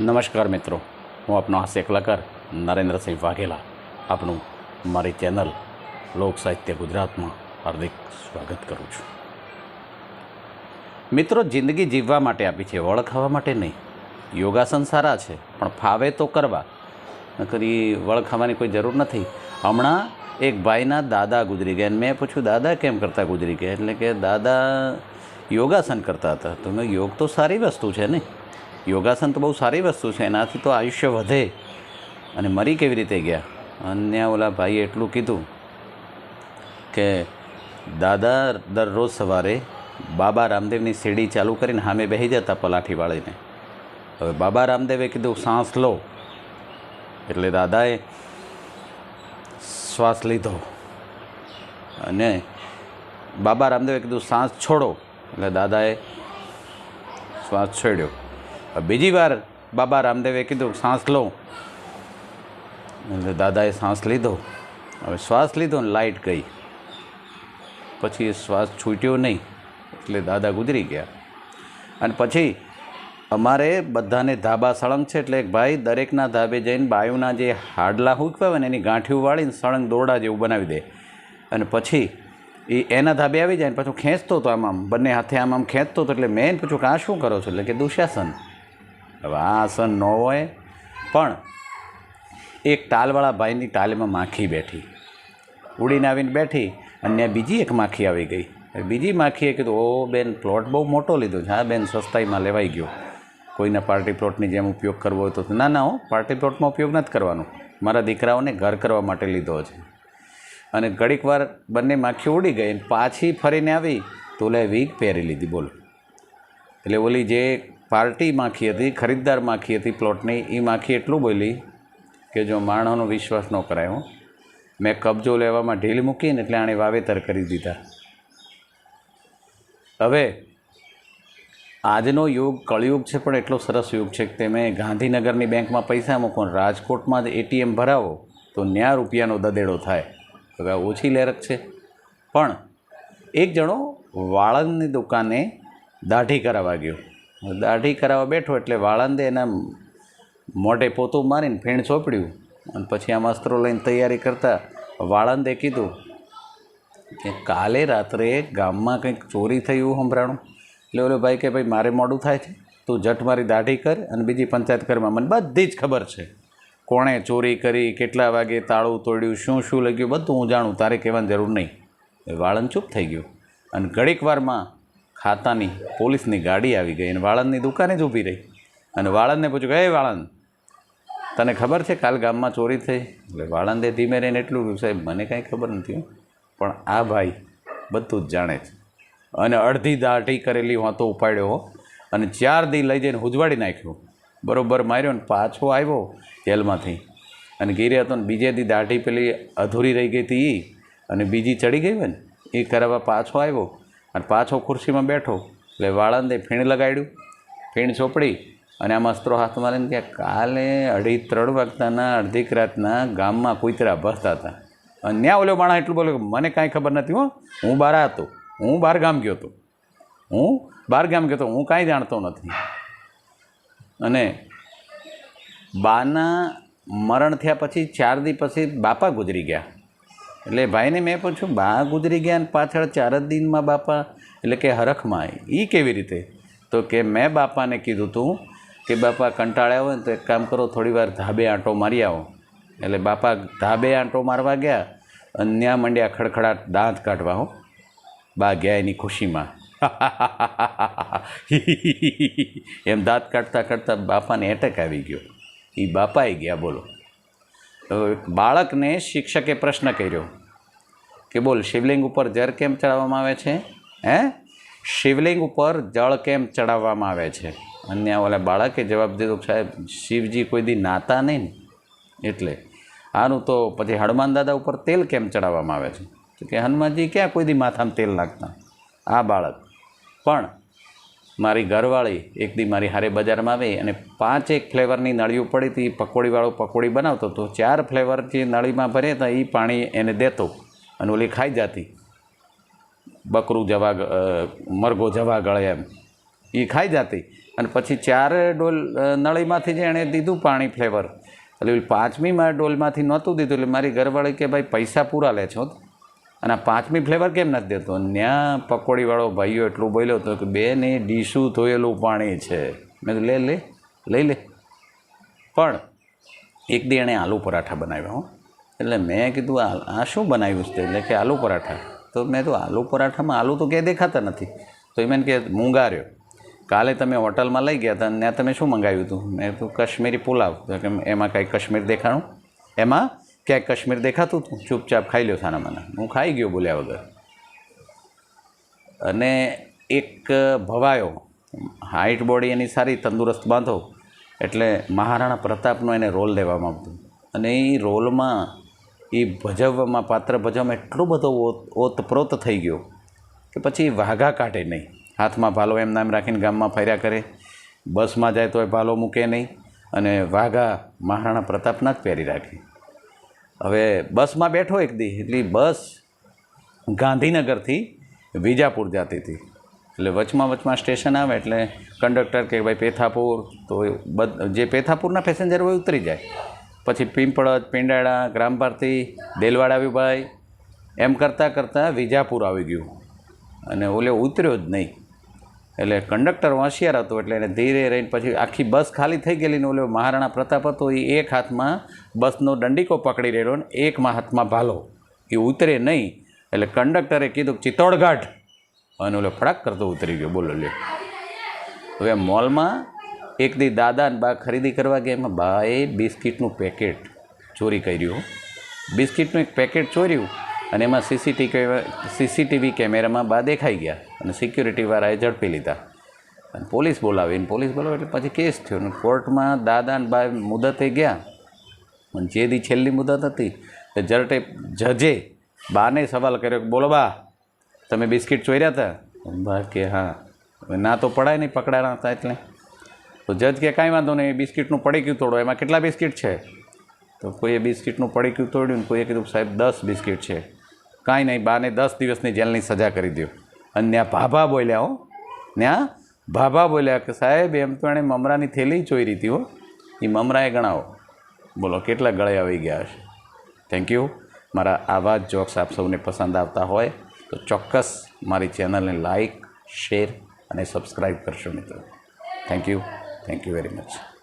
નમસ્કાર મિત્રો, હું આપનો હાસ્ય કલાકાર નરેન્દ્રસિંહ વાઘેલા, આપનું મારી ચેનલ લોક સાહિત્ય ગુજરાતમાં હાર્દિક સ્વાગત કરું છું. મિત્રો, જિંદગી જીવવા માટે આપી છે, વળ ખાવા માટે નહીં. યોગાસન સારા છે, પણ ફાવે તો કરવા. નકર ઈ વળ ખાવાની કોઈ જરૂર નથી. હમણાં એક ભાઈના દાદા ગુજરી ગયા મેં પૂછ્યું, દાદા, કેમ કરતા ગુજરી ગયા? એટલે કે, દાદા, યોગાસન કરતા હતા. તો મેં યોગ તો સારી વસ્તુ છે ને. યોગાસન તો બહુ સારી વસ્તુ છે, એનાથી તો આયુષ્ય વધે. અને મરી કેવી રીતે ગયા? અને ઓલા ભાઈએ એટલું કીધું કે દાદા દરરોજ સવારે બાબા રામદેવની સીડી ચાલુ કરીને સામે બેસી જતા પલાઠી વાળીને. હવે બાબા રામદેવે કીધું, સાંસ લો. એટલે દાદાએ શ્વાસ લીધો. અને બાબા રામદેવે કીધું, સાંસ છોડો. એટલે દાદાએ શ્વાસ છોડ્યો. બીજી વાર બાબા રામદેવે કીધું શ્વાસ લો. દાદાએ શ્વાસ લીધો. હવે શ્વાસ લીધો ને લાઇટ ગઈ. પછી એ શ્વાસ છૂટ્યો નહીં, એટલે દાદા ગુજરી ગયા. અને પછી અમારે બધાને ધાબા સળંગ છે, એટલે એક ભાઈ દરેકના ધાબે જઈને બાયુના જે હાડલા હુકવા હોય ને એની ગાંઠિયું વાળીને સળંગ દોરડા જેવું બનાવી દે. અને પછી એ એના ધાબે આવી જાય ને પાછું ખેંચતો હતો આમ આમ, બંને હાથે આમ આમ ખેંચતો હતો એટલે મેં પછી કે શું કરો છો? એટલે કે દુશાસન. હવે આ આસન ન હોય, પણ એક ટાલવાળા ભાઈની ટાલમાં માખી બેઠી. ઉડીને આવીને બેઠી અને બીજી એક માખી આવી ગઈ. બીજી માખીએ કીધું, ઓ બેન પ્લોટ બહુ મોટો લીધો છે. હા બેન, સસ્તાઈમાં લેવાઈ ગયો. કોઈના પાર્ટી પ્લોટની જેમ ઉપયોગ કરવો હોય તો ના ના હો પાર્ટી પ્લોટમાં ઉપયોગ નથી કરવાનો. મારા દીકરાઓને ઘર કરવા માટે લીધો છે. અને ઘડીક વાર બંને માખી ઉડી ગઈ પાછી ફરીને આવી, તો ઓલે વીગ પહેરી લીધી, બોલો. એટલે ઓલી જે પાર્ટી માખી હતી ખરીદદાર માખી હતી પ્લોટની એ માખી એટલું બોલી કે જો માણસનો વિશ્વાસ ન કરાયો મેં કબજો લેવામાં ઢીલ મૂકીને એટલે આણે વાવેતર કરી દીધા. હવે આજનો યુગ, કળયુગ છે પણ એટલો સરસ યુગ છે કે તમે ગાંધીનગરની બેંકમાં પૈસા મૂકો રાજકોટમાં જ એટીએમ ભરાવો તો ન્યા રૂપિયાનો દદેડો થાય. હવે ઓછી લેરક છે. પણ એક જણો વાળંદની દુકાને દાઢી કરાવવા ગયો. દાઢી કરાવવા બેઠો એટલે વાળંદે એના મોઢે પોતું મારીને ફેણ ચોપડ્યું અને પછી આમ અસ્ત્રો લઈને તૈયારી કરતા વાળંદે કીધું કે કાલે રાત્રે ગામમાં કંઈક ચોરી થયું સંભરાણું. એટલે ઓલો ભાઈ કે ભાઈ, મારે મોડું થાય છે. તું જટ મારી દાઢી કર અને બીજી પંચાયત ઘરમાં. મને બધી જ ખબર છે. કોણે ચોરી કરી, કેટલા વાગે તાળું તોડ્યું, શું શું લગ્યું બધું હું જાણું. તારે કહેવાની જરૂર નહીં. એ વાળંદ ચૂપ થઈ ગયું. અને ઘડીક વારમાં ખાતાની પોલીસની ગાડી આવી ગઈ અને વાળંદની દુકાને જ ઊભી રહી. અને વાળંદને પૂછ્યું કે, હે વાળંદ, તને ખબર છે કાલ ગામમાં ચોરી થઈ? એટલે વાળંદે ધીમે રહીને એટલું સાહેબ, મને કાંઈ ખબર નથી પણ આ ભાઈ બધું જ જાણે છે. અને અડધી દાઢી કરેલી વાતો ઉપાડ્યો હો. અને ચાર દી લઈ જઈને હુજવાડી નાખ્યો. બરોબર માર્યો ને પાછો આવ્યો જેલમાંથી અને ગીરે હતો ને બીજે દી દાઢી પેલી અધૂરી રહી ગઈ હતી અને બીજી ચડી ગઈ હોય ને, એ કરાવવા પાછો આવ્યો. અને પાછો ખુરશીમાં બેઠો, એટલે વાળંદે ફીણ લગાડ્યું, ફીણ ચોપડી અને આમ અસ્ત્રો હાથમાં લઈને કે કાલે અઢી ત્રણ વાગતાના અડધીક રાતના ગામમાં કૂતરા ભસતા હતા. અને ત્યાં ઓલો માણસ એટલું બોલ્યો મને કાંઈ ખબર નથી હો, હું બહાર હતો, હું બહાર ગામ ગયો હતો, હું બહાર ગામ ગયો હતો, હું કાંઈ જાણતો નથી. અને બાના મરણ થયા પછી, ચાર દી પછી બાપા ગુજરી ગયા. એટલે ભાઈને મેં પૂછ્યું બા ગુજરી ગયા ને પાછળ ચાર જ દિનમાં બાપા? એટલે કે હરખમાં એ. કેવી રીતે? તો કે મેં બાપાને કીધું તું કે, બાપા કંટાળ્યા હોય ને તો એક કામ કરો, થોડી વાર ધાબે આંટો મારી આવો. એટલે બાપા ધાબે આંટો મારવા ગયા અને ત્યાં મંડ્યા ખડખડાટ દાંત કાઢવા હો. બા ગયા એની ખુશીમાં. એમ દાંત કાઢતા કાઢતા બાપાને એટેક આવી ગયો. એ બાપાએ ગયા, બોલો. બાળકને શિક્ષકે પ્રશ્ન કર્યો કે બોલ, શિવલિંગ ઉપર જળ કેમ ચડાવવામાં આવે છે? હે? શિવલિંગ ઉપર જળ કેમ ચડાવવામાં આવે છે? અન્ય ઓલા બાળકે જવાબ દીધો સાહેબ, શિવજી કોઈ દી નાતા નહીં ને. એટલે આનું તો પછી હનુમાન દાદા ઉપર તેલ કેમ ચડાવવામાં આવે છે? કે હનુમાનજી ક્યાં કોઈ દી માથામાં તેલ નાખતા? આ બાળક. પણ મારી ઘરવાળી એક દી મારી હારે બજારમાં આવી અને પાંચ એક ફ્લેવરની નળીઓ પડી હતી. પકોડીવાળો પકોડી બનાવતો તો ચાર ફ્લેવર જે નળીમાં ભરે હતા એ પાણી એને દેતો અને ઓલી ખાઈ જતી. બકરું જવા મરઘો જવા ગળે એમ. એ ખાઈ જતી અને પછી ચાર ડોલ નળીમાંથી જે એણે દીધું પાણી ફ્લેવર. એટલે પાંચમીમાં ડોલમાંથી નહોતું દીધું. એટલે મારી ઘરવાળી કે ભાઈ, પૈસા પૂરા લે છો અને પાંચમી ફ્લેવર કેમ નથી દેતો? ત્યાં પકોડીવાળો ભાઈઓ એટલું બોલ્યો હતો કે બે એ ડીશું ધોયેલું પાણી છે. મેં લે લે, લઈ લે. પણ એક દી એણે આલુ પરાઠા બનાવ્યા, હો. એટલે મેં કીધું, આ આ શું બનાવ્યું છે? એટલે કે, આલુ પરાઠા. તો મેં તો આલુ પરાઠામાં આલુ તો ક્યાંય દેખાતા નથી. તો એ મને કે, મૂંગાર્યો. કાલે તમે હોટલમાં લઈ ગયા હતા અને ત્યાં તમે શું મંગાવ્યું હતું? મેં તો કાશ્મીરી પુલાવ. તો કે, એમાં કાંઈ કાશ્મીર દેખાણું? એમાં ક્યાંય કાશ્મીર દેખાતું હતું? ચૂપચાપ ખાઈ લ્યો સાના મને હું ખાઈ ગયો બોલ્યા વગર. અને એક ભવાયો હાઇટ બોડી એની સારી, તંદુરસ્ત બાંધો, એટલે મહારાણા પ્રતાપનો એને રોલ દેવામાં આવતો. અને એ રોલમાં, એ ભજવવામાં, પાત્ર ભજવવામાં એટલો બધો ઓત- ઓતપ્રોત થઈ ગયો કે પછી વાઘા કાઢે નહીં. હાથમાં ભાલો એમ નામ રાખીને ગામમાં ફર્યા કરે. બસમાં જાય તો એ ભાલો મૂકે નહીં. અને વાઘા મહારાણા પ્રતાપના જ પહેરી રાખે. હવે બસમાં બેઠો એક દી, એટલે બસ ગાંધીનગરથી વિજાપુર જતી હતી. એટલે વચમાં વચમાં સ્ટેશન આવે એટલે કંડક્ટર કે ભાઈ પેથાપુર, તો જે પેથાપુરના પેસેન્જર હોય ઉતરી જાય. પછી પીંપળજ પિંડાળા ગ્રામ ભારતી દેલવાડ આવ્યું ભાઈ એમ કરતાં કરતાં વિજાપુર આવી ગયું. અને ઓલે ઉતર્યો જ નહીં. એટલે કંડક્ટર હોશિયાર હતો એટલે એને ધીરે રહીને પછી આખી બસ ખાલી થઈ ગયેલી ને ઓલો મહારાણા પ્રતાપ હતો, એ એક હાથમાં બસનો દંડીકો પકડી રહેલો ને એક હાથમાં ભાલો. એ ઉતરે નહીં. એટલે કંડક્ટરે કીધું ચિત્તોડઘાટ અને ઓલો ફડાક કરતો ઉતરી ગયો. બોલો લે હવે મોલમાં એક દી દાદા ને બા ખરીદી કરવા ગયા. એમાં બાએ બિસ્કિટનું પેકેટ ચોરી કર્યું. બિસ્કિટનું એક પેકેટ ચોર્યું. અને એમાં સીસીટીવી સીસીટીવી કેમેરામાં બા દેખાઈ ગયા અને સિક્યુરિટીવાળાએ ઝડપી લીધા. અને પોલીસ બોલાવી પોલીસ બોલાવી એટલે પછી કેસ થયો અને કોર્ટમાં દાદા અને બા મુદતે ગયા. અને જે દી છેલ્લી મુદત હતી તે જરટે જજે બાને સવાલ કર્યો કે બોલો બા, તમે બિસ્કિટ ચોર્યા હતા બા કે હા. ના તો પડાય નહીં પકડાયા હતા એટલે. તો જજ કે કાંઈ વાંધો નહીં બિસ્કિટનું પડીક્યું તોડો. એમાં કેટલા બિસ્કિટ છે? તો કોઈએ બિસ્કિટનું પડીક્યું તોડ્યું ને કોઈએ કીધું સાહેબ દસ બિસ્કિટ છે. કાંઈ નહીં, બાને દસ દિવસની જેલની સજા કરી દો અને ત્યાં ભાભા બોલ્યા, હો. ત્યાં ભાભા બોલ્યા કે, સાહેબ, એમ તો એણે મમરાની થેલી ચોરી હતી, હો. એ મમરાએ ગણાવો. બોલો, કેટલા ગળે આવી ગયા હશે? થેન્ક યુ મારા આવા જ જોક્સ આપ સૌને પસંદ આવતા હોય, તો ચોક્કસ મારી ચેનલને લાઈક, શેર અને સબસ્ક્રાઈબ કરશો મિત્રો. Thank you thank you very much